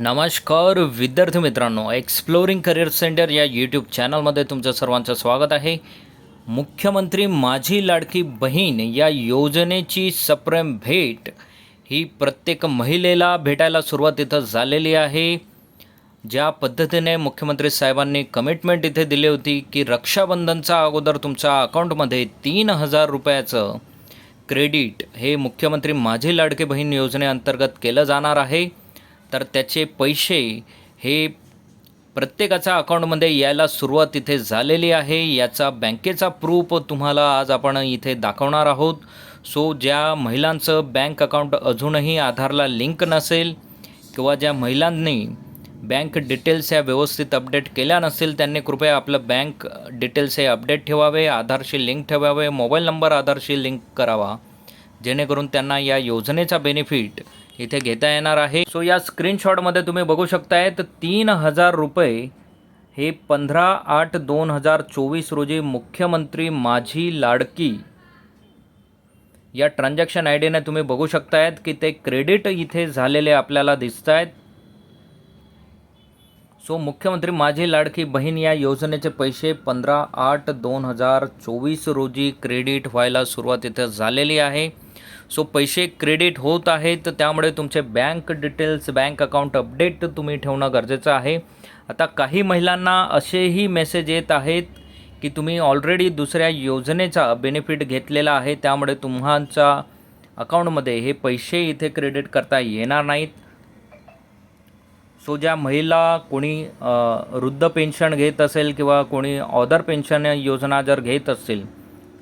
नमस्कार विद्यार्थी मित्रांनो एक्सप्लोरिंग करिअर सेंटर या यूट्यूब चॅनलमध्ये तुमचं सर्वांचं स्वागत आहे. मुख्यमंत्री माझी लाडकी बहीण या योजनेची सप्रेम भेट ही प्रत्येक महिलेला भेटायला सुरुवात इथं झालेली आहे. ज्या पद्धतीने मुख्यमंत्री साहेबांनी कमिटमेंट इथे दिली होती की रक्षाबंधनचा अगोदर तुमच्या अकाउंटमध्ये तीन हजार रुपयाचं क्रेडिट हे मुख्यमंत्री माझी लाडकी बहीण योजनेअंतर्गत केलं जाणार आहे. तर त्याचे पैसे हे प्रत्येकाच्या अकाउंटमध्ये यायला सुरुवात इथे झालेली आहे. याचा बँकेचा प्रूफ तुम्हाला आज आपण इथे दाखवणार आहोत. सो ज्या महिलांचं बँक अकाउंट अजूनही आधारला लिंक नसेल किंवा ज्या महिलांनी बँक डिटेल्स ह्या व्यवस्थित अपडेट केल्या नसेल त्यांनी कृपया आपलं बँक डिटेल्स हे अपडेट ठेवावे आधारशी लिंक ठेवावे मोबाईल नंबर आधारशी लिंक करावा. जेणेकरून त्यांना या योजनेचा बेनिफिट इथे घेता येणार आहे. सो या स्क्रीनशॉटमध्ये तुम्ही बघू शकताय तर तीन हजार रुपये हे पंधरा आठ दोन हजार चोवीस रोजी मुख्यमंत्री माझी लाडकी या ट्रान्झॅक्शन आय डीने तुम्ही बघू शकतायत की ते क्रेडिट इथे झालेले आपल्याला दिसत आहेत सो मुख्यमंत्री माझी लाडकी बहीण या योजनेचे पैसे पंधरा आठ दोन हजार चोवीस रोजी क्रेडिट व्हायला सुरुवात इथं झालेली आहे. सो पैसे क्रेडिट होत आहेत तर त्यामुळे तुमचे bank details bank account update तुम्ही ठेवणं गरजेचं आहे. आता काही महिलांना असेही मेसेज येत आहेत की तुम्ही ऑलरेडी दुसऱ्या योजनेचा बेनिफिट घेतलेला आहे त्यामुळे तुम्हाच्या अकाउंटमध्ये हे पैसे इथे क्रेडिट करता येणार नाहीत. सो ज्या महिला कोणी वृद्ध पेन्शन घेत असेल किंवा कोणी ऑदर पेन्शन योजना जर घेत असेल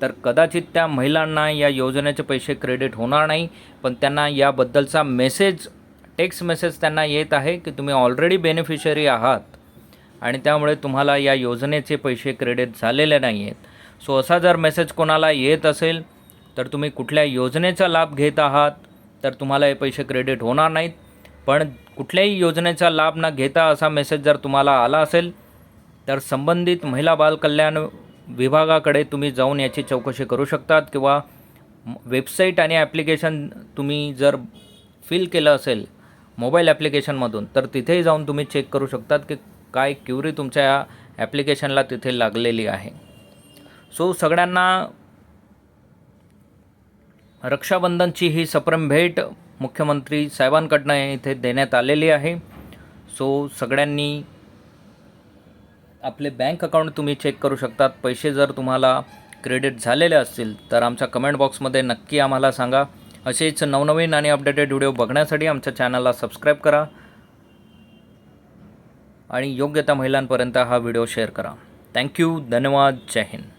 तर कदाचित त्या महिलांना या योजनेचे पैसे क्रेडिट होणार नाही पण त्यांना याबद्दलचा मेसेज टेक्स्ट मेसेज त्यांना येत आहे की तुम्ही ऑलरेडी बेनिफिशरी आहात आणि त्यामुळे तुम्हाला या योजनेचे पैसे क्रेडिट झालेले नाही आहेत सो असा जर मेसेज कोणाला येत असेल तर तुम्ही कुठल्या योजनेचा लाभ घेत आहात तर तुम्हाला हे पैसे क्रेडिट होणार नाहीत. पण कुठल्याही योजनेचा लाभ न घेता असा मेसेज जर तुम्हाला आला असेल तर संबंधित महिला बालकल्याण विभागाकडे तुम्ही जाऊन याची चौकशी करू शकतात किंवा वेबसाईट आणि ॲप्लिकेशन तुम्ही जर फिल केलं असेल मोबाईल ॲप्लिकेशनमधून तर तिथेही जाऊन तुम्ही चेक करू शकतात की काय क्युरी तुमच्या या ॲप्लिकेशनला तिथे लागलेली आहे. सो सगळ्यांना रक्षाबंधनची ही सप्रम भेट मुख्यमंत्री साहेबांकडनं इथे देण्यात आलेली आहे. सो सगळ्यांनी आपले बँक अकाउंट तुम्ही चेक करू शकतात. पैसे जर तुम्हाला क्रेडिट झालेले असतील तर आमच्या कमेंट बॉक्समध्ये नक्की आम्हाला सांगा. असेच नवनवीन आणि अपडेटेड व्हिडिओ बघण्यासाठी आमच्या चॅनलला सबस्क्राईब करा. आणि योग्य त्या महिलांपर्यंत हा व्हिडिओ शेअर करा. थँक्यू धन्यवाद. जय हिंद.